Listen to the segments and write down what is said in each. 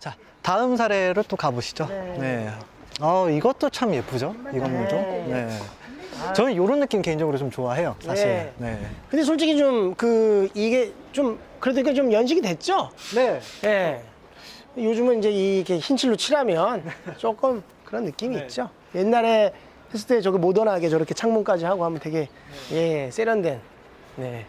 자, 다음 사례로 또 가보시죠. 네. 네. 어, 이것도 참 예쁘죠? 이 건물도. 네. 네. 저는 이런 느낌 개인적으로 좀 좋아해요, 사실. 네. 네. 근데 솔직히 좀 그 이게 좀 그래도 이게 좀 연식이 됐죠? 네. 예. 요즘은 이제 이게 흰칠로 칠하면 조금 그런 느낌이 네. 있죠. 옛날에 했을 때 저거 모던하게 저렇게 창문까지 하고 하면 되게 예 세련된. 네.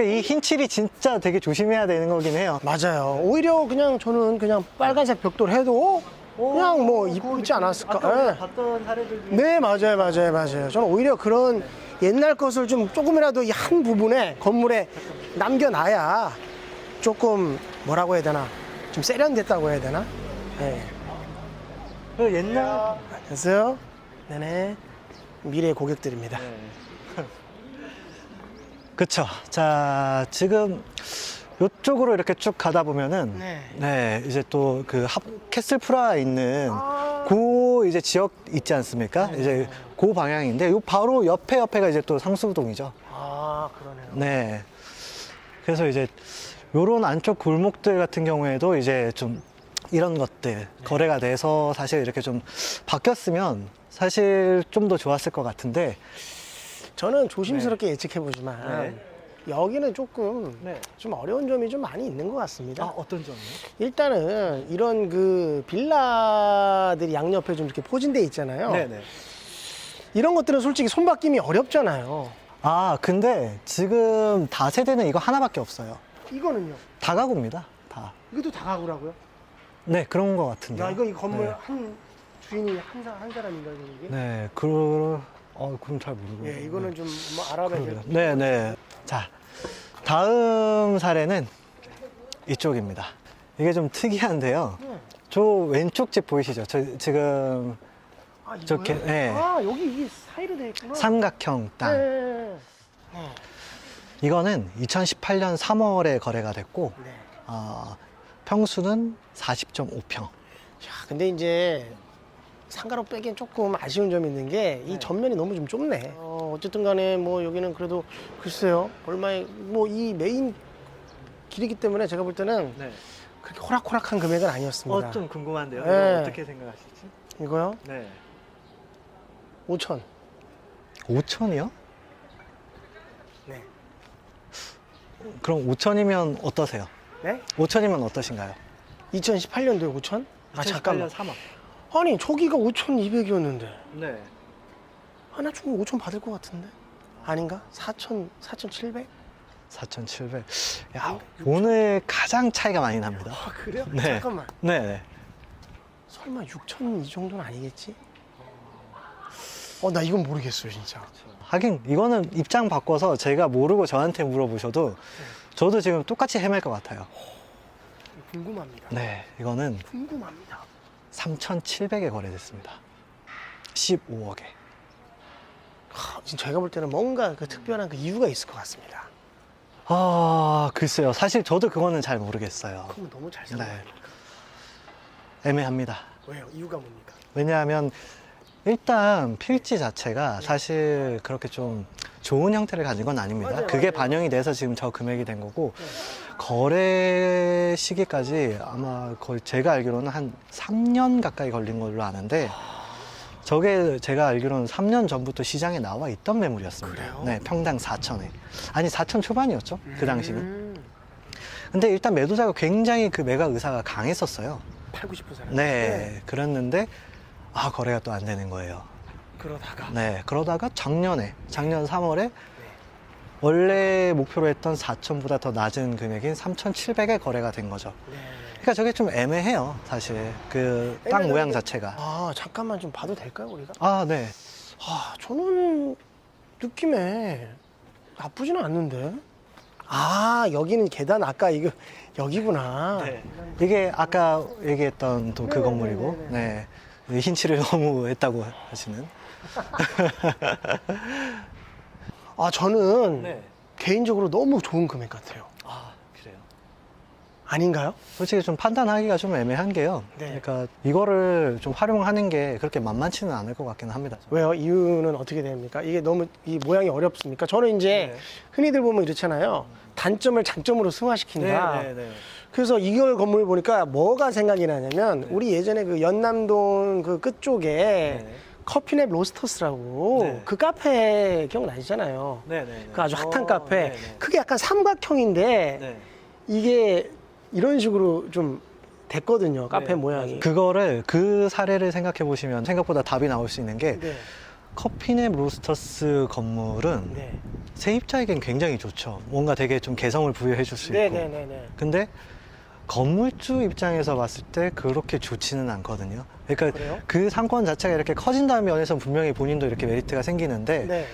이 흰칠이 진짜 되게 조심해야 되는 거긴 해요. 맞아요. 오히려 그냥 저는 그냥 빨간색 벽돌 해도 그냥 뭐 이쁘지 않았을까. 예. 봤던 사례들 중에 네, 맞아요, 맞아요, 맞아요. 저는 오히려 그런 옛날 것을 좀 조금이라도 이 한 부분에 건물에 남겨놔야 조금 뭐라고 해야 되나 좀 세련됐다고 해야 되나? 네. 그 옛날 안녕하세요. 네네. 미래의 고객들입니다. 그쵸. 자, 지금 이쪽으로 이렇게 쭉 가다 보면은 네. 네, 이제 또 그 캐슬 프라에 있는 아. 고 이제 지역 있지 않습니까? 이제 그 방향인데 요 바로 옆에 옆에가 이제 또 상수동이죠. 아, 그러네요. 네. 그래서 이제 요런 안쪽 골목들 같은 경우에도 이제 좀 이런 것들 거래가 돼서 사실 이렇게 좀 바뀌었으면 사실 좀 더 좋았을 것 같은데 저는 조심스럽게 예측해 보지만 네. 여기는 조금 네. 좀 어려운 점이 좀 많이 있는 것 같습니다. 아, 어떤 점이요? 일단은 이런 그 빌라들이 양옆에 좀 이렇게 포진돼 있잖아요. 네네. 이런 것들은 솔직히 손바뀜이 어렵잖아요. 아, 근데 지금 다 세대는 이거 하나밖에 없어요. 이거는요. 다 가구입니다. 다. 이것도 다 가구라고요? 네, 그런 것 같은데. 야, 이거 이 건물 네. 한 주인이 한, 사, 한 사람인가요, 이게? 네, 그, 어, 그럼 잘 모르고. 예, 이거는 좀뭐 알아봐야 될. 네, 네. 자, 다음 사례는 이쪽입니다. 이게 좀 특이한데요. 네. 저 왼쪽 집 보이시죠? 저 지금 아, 이거요? 저렇게, 네. 아, 여기 이게 사이로 돼 있구나. 삼각형 땅. 네. 네. 이거는 2018년 3월에 거래가 됐고, 네. 아, 평수는 40.5평. 야, 근데 이제 상가로 빼기엔 조금 아쉬운 점이 있는 게 이 네. 전면이 너무 좀 좁네. 어, 어쨌든 간에 뭐 여기는 그래도 글쎄요. 얼마에 뭐 이 메인 길이기 때문에 제가 볼 때는 네. 그렇게 호락호락한 금액은 아니었습니다. 어, 좀 궁금한데요. 네. 이거 어떻게 생각하시지? 이거요? 네. 5천. 5천이요? 네. 그럼 5천이면 어떠세요? 네? 5천이면 어떠신가요? 2018년도에 5천? 아 잠깐만. 3억. 아니 저기가 5,200이었는데 네. 하나 주면 5천 받을 것 같은데 아닌가? 4천 4,700? 4,700. 야, 오늘 가장 차이가 많이 납니다. 아 그래요? 네. 잠깐만. 네, 네. 설마 6천 이 정도는 아니겠지? 어 나 이건 모르겠어요 진짜. 하긴 이거는 입장 바꿔서 제가 모르고 저한테 물어보셔도 저도 지금 똑같이 헤맬 것 같아요. 궁금합니다. 네, 이거는 궁금합니다. 3,700에 거래됐습니다. 15억에. 하, 지금 제가 볼 때는 뭔가 그 특별한 그 이유가 있을 것 같습니다. 아, 글쎄요. 사실 저도 그거는 잘 모르겠어요. 그건 너무 잘산 네. 애매합니다. 왜요? 이유가 뭡니까? 왜냐하면 일단 필지 자체가 사실 그렇게 좀 좋은 형태를 가진 건 아닙니다. 맞아요, 그게 맞아요. 반영이 돼서 지금 저 금액이 된 거고 거래 시기까지 아마 거의 제가 알기로는 한 3년 가까이 걸린 걸로 아는데 저게 제가 알기로는 3년 전부터 시장에 나와 있던 매물이었습니다. 그래요? 네, 평당 4천에. 아니 4천 초반이었죠. 그 당시는. 음, 근데 일단 매도자가 굉장히 그 매각 의사가 강했었어요. 팔고 싶은 사람. 네, 그랬는데 아 거래가 또 안 되는 거예요. 그러다가 네, 그러다가 작년에 작년 3월에 원래 목표로 했던 4천보다 더 낮은 금액인 3,700에 거래가 된 거죠. 네. 그러니까 저게 좀 애매해요, 사실 그 땅 애매한데- 모양 자체가. 아 잠깐만 좀 봐도 될까요 우리가? 아, 네. 아 저는 느낌에 나쁘지는 않는데. 아 여기는 계단 아까 이거 여기구나. 이게 아까 얘기했던 또 그. 건물이고, 네. 흰칠을 너무 했다고 하시는. 아 저는 네. 개인적으로 너무 좋은 금액 같아요. 아, 그래요. 아닌가요? 솔직히 좀 판단하기가 좀 애매한 게요. 네. 그러니까 이거를 좀 활용하는 게 그렇게 만만치는 않을 것 같긴 합니다. 왜요? 이유는 어떻게 됩니까? 이게 너무 이 모양이 어렵습니까? 저는 이제 네. 흔히들 보면 이렇잖아요. 단점을 장점으로 승화시킨다. 네. 그래서 이걸 건물 보니까 뭐가 생각이 나냐면 우리 예전에 그 연남동 그 끝쪽에 네. 커피넵 로스터스라고 네. 그 카페 기억나시잖아요. 네네. 그 아주 핫한 카페. 그게 약간 삼각형인데 네. 이게 이런 식으로 좀 됐거든요. 카페 네, 모양이. 그거를 그 사례를 생각해 보시면 생각보다 답이 나올 수 있는 게 네. 커피넷 로스터스 건물은 네. 세입자에겐 굉장히 좋죠. 뭔가 되게 좀 개성을 부여해 줄수 네, 있고. 네, 네, 네. 근데 건물주 입장에서 봤을 때 그렇게 좋지는 않거든요. 그러니까 그래요? 그 상권 자체가 이렇게 커진다는 면에서 분명히 본인도 이렇게 메리트가 생기는데 네.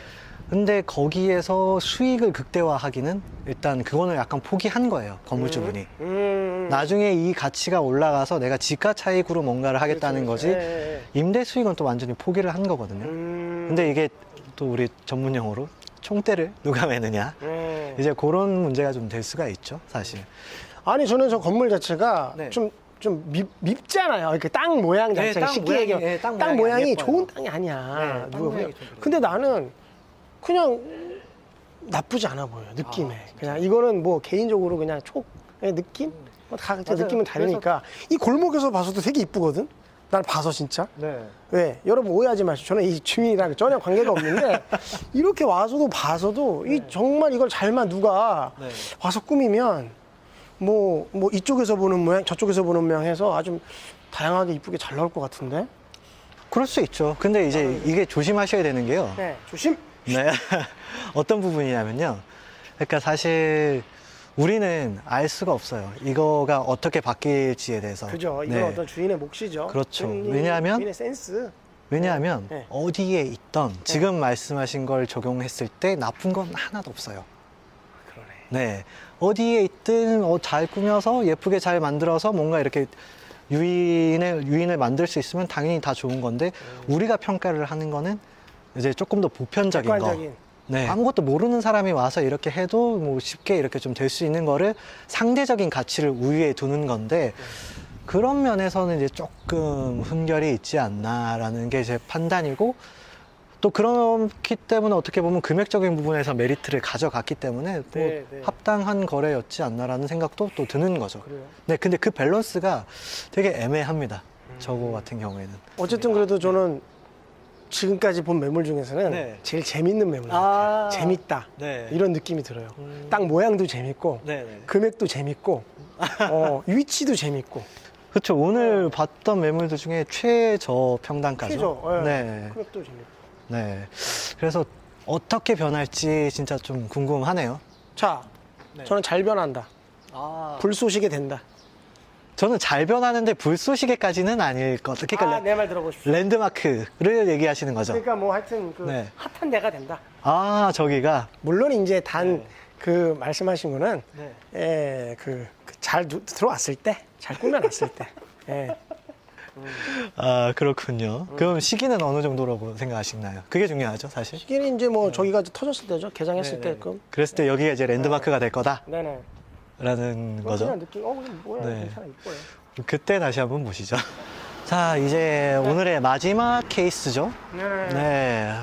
근데 거기에서 수익을 극대화하기는 일단 그거는 약간 포기한 거예요. 건물주분이. 음. 나중에 이 가치가 올라가서 내가 지가 차익으로 뭔가를 하겠다는 그렇죠, 거지 그렇죠. 네, 네. 임대 수익은 또 완전히 포기를 한 거거든요. 음. 근데 이게 또 우리 전문 용어로 총대를 누가 매느냐 네. 이제 그런 문제가 좀 될 수가 있죠 사실 아니 저는 저 건물 자체가 네. 좀좀 밉잖아요. 이렇게 땅 모양 네, 자체가 땅 쉽게 모양이, 얘기하면 예, 땅땅 모양이 안 모양이 예뻐요. 좋은 땅이 아니야. 네, 땅 누가 모양이 보면. 좀 그래요. 근데 나는 그냥 나쁘지 않아 보여요. 느낌에. 아, 그냥 이거는 뭐 개인적으로 그냥 촉의 느낌? 뭐 각자 맞아요. 느낌은 다르니까 이 골목에서 봐서도 되게 이쁘거든. 날 봐서 진짜. 네. 왜? 여러분 오해하지 마시고 저는 이 주민이랑 전혀 관계가 없는데 이렇게 와서도 봐서도 이 정말 이걸 잘만 누가 네. 와서 꾸미면 뭐, 뭐 이쪽에서 보는 모양 저쪽에서 보는 모양 해서 아주 다양하게 이쁘게 잘 나올 것 같은데? 그럴 수 있죠. 근데 이제 이게 조심하셔야 되는 게요. 네. 조심! 네. 어떤 부분이냐면요. 그러니까 사실 우리는 알 수가 없어요. 이거가 어떻게 바뀔지에 대해서. 그죠. 이건 네. 어떤 주인의 몫이죠. 그렇죠. 주인이- 왜냐하면 주인의 센스. 왜냐하면 네. 어디에 있던 지금 말씀하신 걸 적용했을 때 나쁜 건 하나도 없어요 네 네. 어디에 있든 어, 잘 꾸며서 예쁘게 잘 만들어서 뭔가 이렇게 유인을, 유인을 만들 수 있으면 당연히 다 좋은 건데 우리가 평가를 하는 거는 이제 조금 더 보편적인 거. 객관적인 네. 아무것도 모르는 사람이 와서 이렇게 해도 뭐 쉽게 이렇게 좀 될 수 있는 거를 상대적인 가치를 우위에 두는 건데 그런 면에서는 이제 조금 흠결이 있지 않나라는 게 제 판단이고 또 그렇기 때문에 어떻게 보면 금액적인 부분에서 메리트를 가져갔기 때문에 뭐 네, 네. 합당한 거래였지 않나라는 생각도 또 드는 거죠. 그래요 네, 근데 그 밸런스가 되게 애매합니다. 음. 저거 같은 경우에는. 어쨌든 그래도 저는 지금까지 본 매물 중에서는 네. 제일 재밌는 매물 아. 재밌다 네. 이런 느낌이 들어요 음. 땅 모양도 재밌고 네, 네. 금액도 재밌고 어, 위치도 재밌고 그렇죠. 오늘 봤던 매물들 중에 최저 평단가죠. 최저 예. 네. 금액도 재밌고 네. 그래서 어떻게 변할지 진짜 좀 궁금하네요. 자 네. 저는 잘 변한다 아. 불쏘시개 된다 저는 잘 변하는데 불쏘시개까지는 아닐 것 같아요. 그러니까 아, 내 말 들어보십시오 랜드마크를 얘기하시는 거죠. 그러니까 뭐 하여튼 그 네. 핫한 데가 된다 아, 저기가. 물론 이제 단 네. 그 말씀하신 거는 네. 예, 그, 그잘 들어왔을 때, 잘 꾸며놨을 때. 예. 아, 그렇군요. 그럼 시기는 어느 정도라고 생각하시나요? 그게 중요하죠, 사실. 시기는 이제 뭐 저기가 이제 터졌을 때죠. 개장했을 네, 네. 때끔. 그랬을 때 여기가 이제 랜드마크가 될 거다라는 네네. 그냥 거죠. 느낌, 어, 뭐야. 네. 괜찮아, 이뻐요. 그때 다시 한번 보시죠. 자, 이제 오늘의 마지막 케이스죠. 네. 네.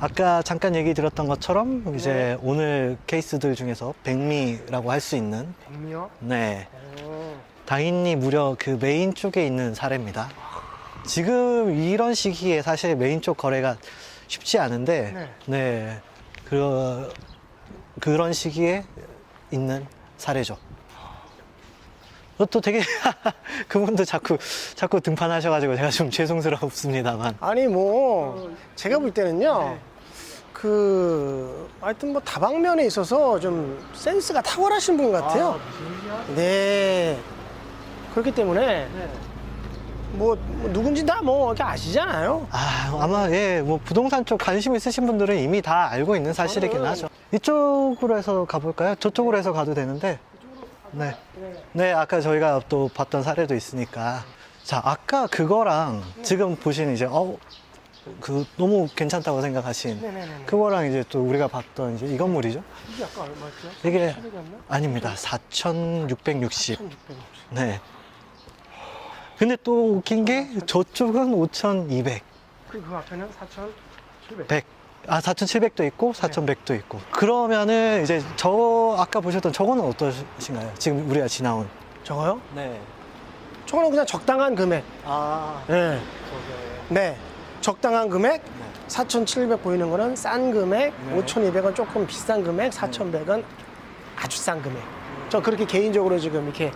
아까 잠깐 얘기 드렸던 것처럼 이제 네. 오늘 케이스들 중에서 백미라고 할 수 있는 백미요? 네. 어. 당인이 무려 그 메인 쪽에 있는 사례입니다. 지금 이런 시기에 사실 메인 쪽 거래가 쉽지 않은데, 네. 네. 그, 그런 시기에 있는 사례죠. 또 되게, 그분도 자꾸, 자꾸 등판하셔가지고 제가 좀 죄송스럽습니다만. 아니, 뭐, 제가 볼 때는요. 네. 그, 하여튼 뭐 다방면에 있어서 좀 센스가 탁월하신 분 같아요. 네. 그렇기 때문에 뭐, 뭐 누군지 다 뭐 이렇게 아시잖아요. 아, 아마, 예, 뭐, 부동산 쪽 관심 있으신 분들은 이미 다 알고 있는 사실이긴 저는- 하죠. 이쪽으로 해서 가볼까요? 저쪽으로 해서 가도 되는데. 네. 네, 아까 저희가 또 봤던 사례도 있으니까. 자, 아까 그거랑 지금 보신 이제, 어, 그 너무 괜찮다고 생각하신 네네네. 그거랑 이제 또 우리가 봤던 이제 이 건물이죠. 이게 아까 얼마였죠? 이게 4,000이었나? 아닙니다. 4,660. 1,600. 네. 근데 또 웃긴 게 저쪽은 5,200, 그리고 그 앞에는 4,700. 100. 아, 4,700도 있고 4,100도 있고. 그러면은 이제 저 아까 보셨던 저거는 어떠신가요? 지금 우리가 지나온. 저거요? 네. 저거는 그냥 적당한 금액. 아, 네. 네. 적당한 금액. 4,700 보이는 거는 싼 금액, 네. 5,200은 조금 비싼 금액, 4,100은 아주 싼 금액. 저 그렇게 개인적으로 지금 이렇게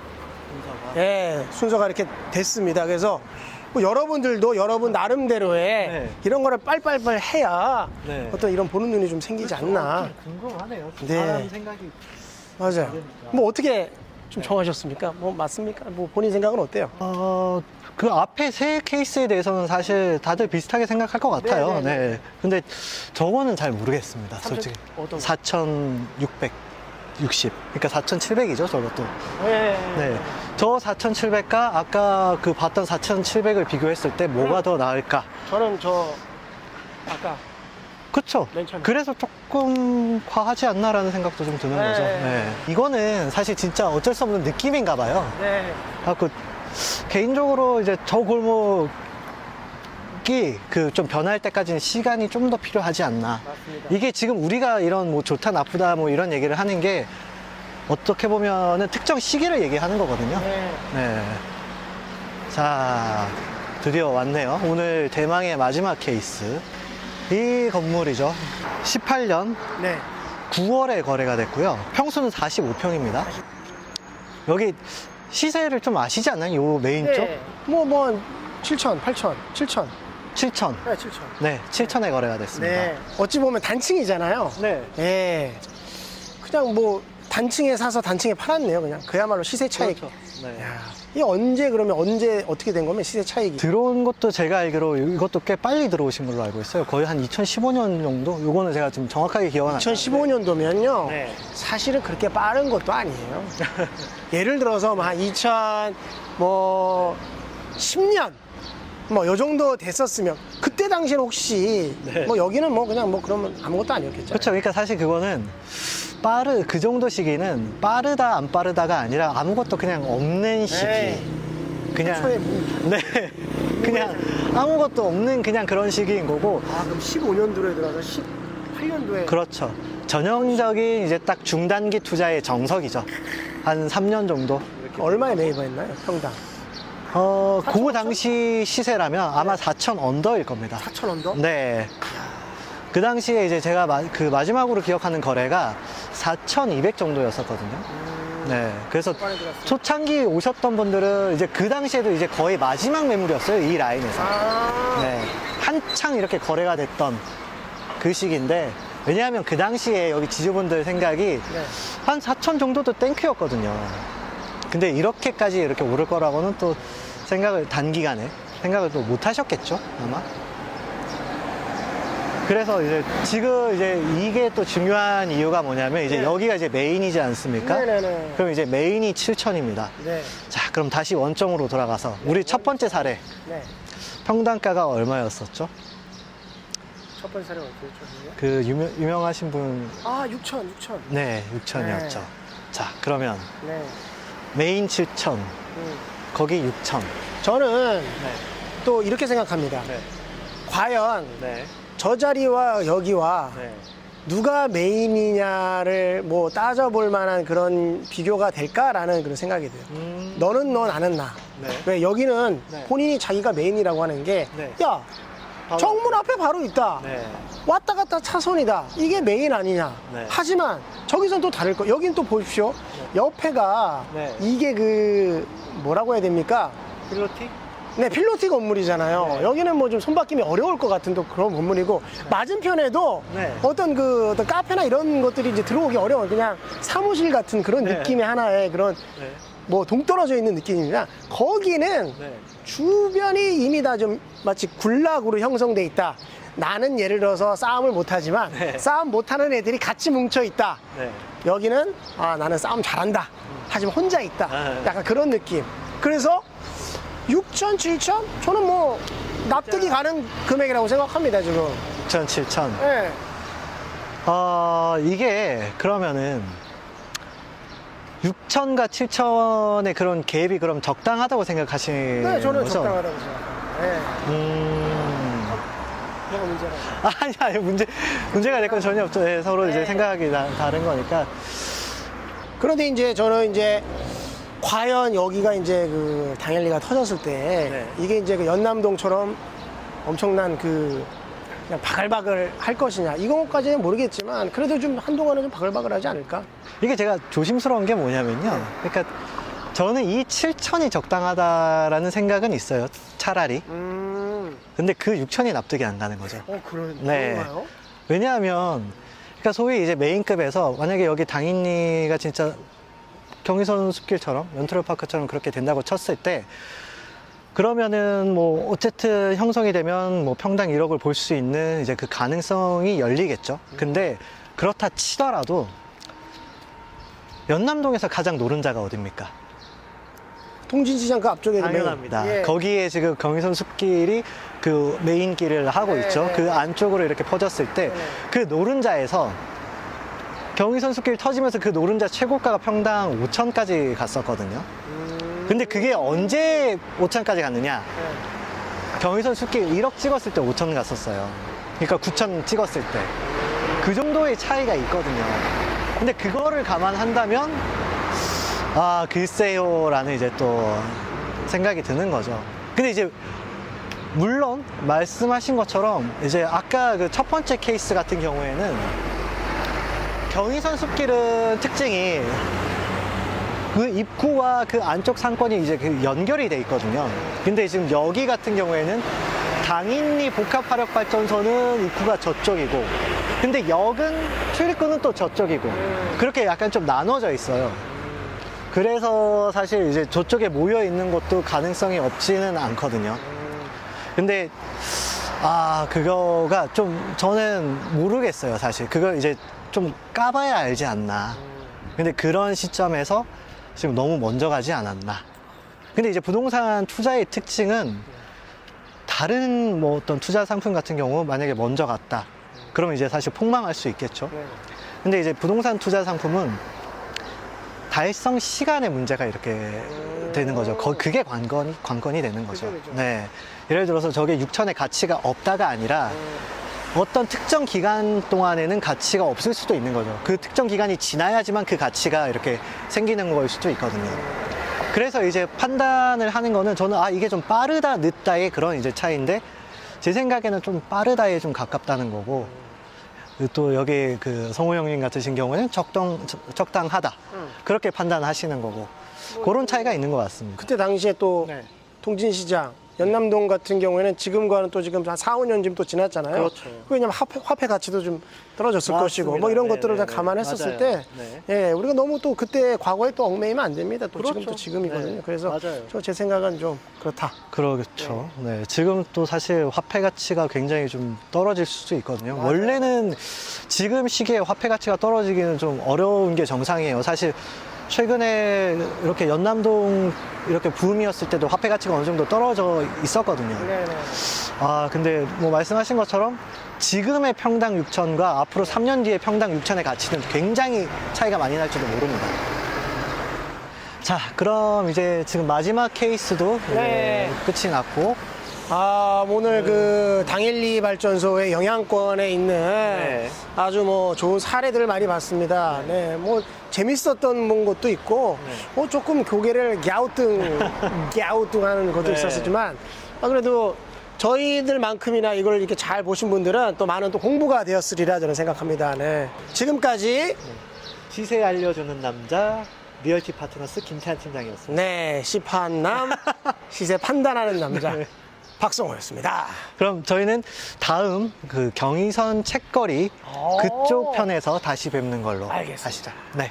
예, 순서가 이렇게 됐습니다. 그래서 뭐 여러분들도 여러분 나름대로의 네. 이런 거를 빨빨빨 해야 네. 어떤 이런 보는 눈이 좀 생기지 않나. 궁금하네요. 네. 생각이. 맞아요. 뭐 어떻게 좀 정하셨습니까? 뭐 맞습니까? 뭐 본인 생각은 어때요? 어, 그 앞에 세 케이스에 대해서는 사실 다들 비슷하게 생각할 것 같아요. 네, 네, 네. 네. 근데 저거는 잘 모르겠습니다. 솔직히. 어떤 거? 4,660. 그러니까 4,700이죠, 저것도. 네. 네. 저 4,700과 아까 그 봤던 4,700을 비교했을 때 뭐가 더 나을까? 저는 저 아까 그쵸? 맨 처음에. 그래서 조금 과하지 않나라는 생각도 좀 드는 네. 거죠. 네. 이거는 사실 진짜 어쩔 수 없는 느낌인가 봐요. 네. 갖고 개인적으로 이제 저 골목 이 그 좀 변할 때까지는 시간이 좀 더 필요하지 않나. 맞습니다. 이게 지금 우리가 이런 뭐 좋다 나쁘다 뭐 이런 얘기를 하는 게 어떻게 보면은 특정 시기를 얘기하는 거거든요. 네. 네. 자, 드디어 왔네요. 오늘 대망의 마지막 케이스. 이 건물이죠. 18년 네. 9월에 거래가 됐고요. 평수는 45평입니다. 여기 시세를 좀 아시지 않나요? 요 메인 쪽? 네. 뭐, 뭐, 7천, 8천, 7천. 7천. 네, 7천. 네, 7천에 거래가 됐습니다. 네. 어찌 보면 단층이잖아요. 네. 예. 그냥 뭐, 단층에 사서 단층에 팔았네요, 그냥. 그야말로 시세 차익. 그렇죠. 네. 야, 이게 언제 그러면 언제 어떻게 된 거면 시세 차익이? 들어온 것도 제가 알기로 이것도 꽤 빨리 들어오신 걸로 알고 있어요. 거의 한 2015년 정도? 요거는 제가 지금 정확하게 기억은 안 나요. 2015년도면요. 네. 사실은 그렇게 빠른 것도 아니에요. 예를 들어서 뭐한 2000, 뭐, 10년, 뭐, 요 정도 됐었으면, 그때 당시에는 혹시, 네. 뭐, 여기는 뭐, 그냥 뭐, 그러면 아무것도 아니었겠죠. 그렇죠. 그러니까 사실 그거는 빠르 그 정도 시기는 빠르다 안 빠르다가 아니라 아무것도 그냥 없는 시기. 네. 그냥 초에 문- 네. 그냥 아무것도 없는 그냥 그런 시기인 거고 아, 그럼 15년도에 들어서 18년도에. 그렇죠. 전형적인 이제 딱 중단기 투자의 정석이죠. 한 3년 정도. 얼마에 매입했나요? 평당. 어, 그 당시 시세라면 아마 4천 언더일 겁니다. 4천 원도? 네. 그 당시에 이제 제가 마, 그 마지막으로 기억하는 거래가 4,200 정도였었거든요. 네. 그래서 많이 들었어요. 초창기 오셨던 분들은 이제 그 당시에도 이제 거의 마지막 매물이었어요. 이 라인에서. 아. 네. 한창 이렇게 거래가 됐던 그 시기인데 왜냐하면 그 당시에 여기 지주분들 생각이 네. 한 4천 정도도 땡큐였거든요. 근데 이렇게까지 이렇게 오를 거라고는 또 생각을 단기간에 생각을 또 못 하셨겠죠, 아마. 그래서 이제 지금 이제 이게 또 중요한 이유가 뭐냐면 이제 네. 여기가 이제 메인이지 않습니까? 네 네 네. 그럼 이제 메인이 7천입니다. 네. 자, 그럼 다시 원점으로 돌아가서 우리 첫 번째 사례 네. 평당가가 얼마였었죠? 첫 번째 사례 어떻게 죠그 유명, 유명하신 분, 아, 6천, 6천. 네, 6천이었죠. 네. 자, 그러면 네. 메인 7천, 음. 거기 6천. 저는 네. 또 이렇게 생각합니다. 네. 과연 네. 저 자리와 여기와 네. 누가 메인이냐를 뭐 따져볼 만한 그런 비교가 될까라는 그런 생각이 돼요. 음, 너는 너, 나는 나. 네. 왜 여기는 네. 본인이 자기가 메인이라고 하는 게, 네. 야, 바로 정문 앞에 바로 있다. 네. 왔다 갔다 차선이다. 이게 메인 아니냐. 네. 하지만 저기선 또 다를 거. 여긴 또 보십시오. 옆에가 네. 이게 그 뭐라고 해야 됩니까? 필로티? 네, 필로티 건물이잖아요. 네. 여기는 뭐 좀 손바뀜이 어려울 것 같은 또 그런 건물이고 맞은편에도 네. 어떤 그 어떤 카페나 이런 것들이 이제 들어오기 어려운 그냥 사무실 같은 그런 네. 느낌의 하나의 그런 네. 뭐 동떨어져 있는 느낌입니다. 거기는 네. 주변이 이미 다 좀 마치 군락으로 형성돼 있다. 나는 예를 들어서 싸움을 못하지만 네. 싸움 못하는 애들이 같이 뭉쳐 있다. 네. 여기는 아 나는 싸움 잘한다. 하지만 혼자 있다. 네. 약간 그런 느낌. 그래서 6천, 7천? 저는 뭐 납득이 가는 금액이라고 생각합니다 지금. 6천, 7천. 네. 어, 이게 그러면은 6천과 7천의 그런 갭이 그럼 적당하다고 생각하시는 네, 저는 거죠? 적당하다고 생각합니다. 네. 음. 뭐가 문제라고. 아니, 아니, 문제, 문제가 될 건 전혀 없죠. 예, 서로 이제 네. 생각이 다, 다른 거니까. 그런데 이제 저는 이제 과연 여기가 이제 그 당일리가 터졌을 때 네. 이게 이제 그 연남동처럼 엄청난 그 그냥 바글바글 할 것이냐 이거까지는 모르겠지만 그래도 좀 한동안은 좀 바글바글 하지 않을까? 이게 제가 조심스러운 게 뭐냐면요. 그러니까 저는 이 7천이 적당하다라는 생각은 있어요. 차라리. 음, 근데 그 6천이 납득이 안 가는 거죠. 어 그런 네. 그런가요? 왜냐하면 그러니까 소위 이제 메인급에서 만약에 여기 당인리가 진짜 경의선 숲길처럼 연트럴 파크처럼 그렇게 된다고 쳤을 때 그러면은 뭐 어쨌든 형성이 되면 뭐 평당 1억을 볼 수 있는 이제 그 가능성이 열리겠죠. 근데 그렇다 치더라도 연남동에서 가장 노른자가 어딥니까? 통진시장 그 앞쪽에 당연합니다. 예. 거기에 지금 경의선 숲길이 그 메인 길을 하고 네, 있죠. 네, 그 네. 안쪽으로 이렇게 퍼졌을 때 네. 그 노른자에서 경의선 숲길 터지면서 그 노른자 최고가가 평당 5천까지 갔었거든요. 음, 근데 그게 언제 5천까지 갔느냐? 네. 경의선 숲길 1억 찍었을 때 5천 갔었어요. 그러니까 9천 찍었을 때. 그 정도의 차이가 있거든요. 근데 그거를 감안한다면, 아, 글쎄요라는 이제 또 생각이 드는 거죠. 근데 이제, 물론, 말씀하신 것처럼, 이제 아까 그 첫 번째 케이스 같은 경우에는, 경의선 숲길은 특징이 그 입구와 그 안쪽 상권이 이제 그 연결이 돼 있거든요. 근데 지금 여기 같은 경우에는 당인리 복합화력발전소는 입구가 저쪽이고, 근데 역은 출입구는 또 저쪽이고, 그렇게 약간 좀 나눠져 있어요. 그래서 사실 이제 저쪽에 모여 있는 것도 가능성이 없지는 않거든요. 근데 아 그거가 좀 저는 모르겠어요 사실 그걸 이제 좀 까봐야 알지 않나 근데 그런 시점에서 지금 너무 먼저 가지 않았나 근데 이제 부동산 투자의 특징은 다른 뭐 어떤 투자 상품 같은 경우 만약에 먼저 갔다 그러면 이제 사실 폭망할 수 있겠죠 네. 근데 이제 부동산 투자 상품은 달성 시간의 문제가 이렇게 되는 거죠. 거- 그게 관건이, 관건이 되는 거죠. 네. 예를 들어서 저게 6천의 가치가 없다가 아니라 어떤 특정 기간 동안에는 가치가 없을 수도 있는 거죠. 그 특정 기간이 지나야지만 그 가치가 이렇게 생기는 거일 수도 있거든요. 그래서 이제 판단을 하는 거는 저는 아, 이게 좀 빠르다, 늦다의 그런 이제 차이인데 제 생각에는 좀 빠르다에 좀 가깝다는 거고 또 여기 그 성호 형님 같으신 경우는 적당, 적당하다. 음. 그렇게 판단하시는 거고. 그런 차이가 있는 것 같습니다. 그때 당시에 또 네. 통진시장 연남동 같은 경우에는 지금과는 또 지금 한 4, 5년쯤 또 지났잖아요. 그렇죠. 왜냐면 화폐, 화폐 가치도 좀 떨어졌을 맞습니다. 것이고 뭐 이런 네, 것들을 네, 다 네. 감안했었을 맞아요. 때 네. 예, 우리가 너무 또 그때 과거에 또 얽매이면 안 됩니다. 또 그렇죠. 지금 또 지금이거든요. 네, 그래서 맞아요. 저 제 생각은 좀 그렇다. 그러겠죠. 네. 지금 또 사실 화폐 가치가 굉장히 좀 떨어질 수도 있거든요. 원래는 지금 시기에 화폐 가치가 떨어지기는 좀 어려운 게 정상이에요. 사실 최근에 이렇게 연남동 이렇게 붐이었을 때도 화폐 가치가 어느 정도 떨어져 있었거든요. 네네. 아, 근데 뭐 말씀하신 것처럼 지금의 평당 6천과 앞으로 3년 뒤에 평당 6천의 가치는 굉장히 차이가 많이 날지도 모릅니다. 자, 그럼 이제 지금 마지막 케이스도 네. 이제 끝이 났고, 아, 오늘 그 당일리 발전소의 영향권에 있는 네. 아주 뭐 좋은 사례들을 많이 봤습니다. 네, 뭐 재밌었던 뭐 것도 있고, 네. 뭐 조금 고개를 갸우뚱, 갸우뚱하는 것도 네. 있었지만, 아, 그래도 저희들만큼이나 이걸 이렇게 잘 보신 분들은 또 많은 또 공부가 되었으리라 저는 생각합니다. 네. 지금까지 시세 알려주는 남자, 리얼티 파트너스 김태한 팀장이었습니다. 네, 시판남, 시세 판단하는 남자, 네. 박성호였습니다. 그럼 저희는 다음 그 경의선 책거리 오. 그쪽 편에서 다시 뵙는 걸로 알겠습니다. 하시죠. 네.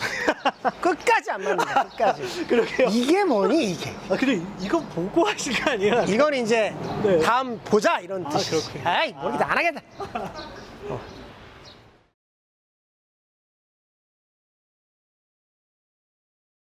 끝까지 안 맞는다, 끝까지. 그러게요. 이게 뭐니, 이게? 아, 근데 이거 보고 하신 거 아니에요? 이건 이제 네. 다음 보자 이런 아, 뜻이. 그렇군요. 에이 모르겠다 안 하겠다. 어.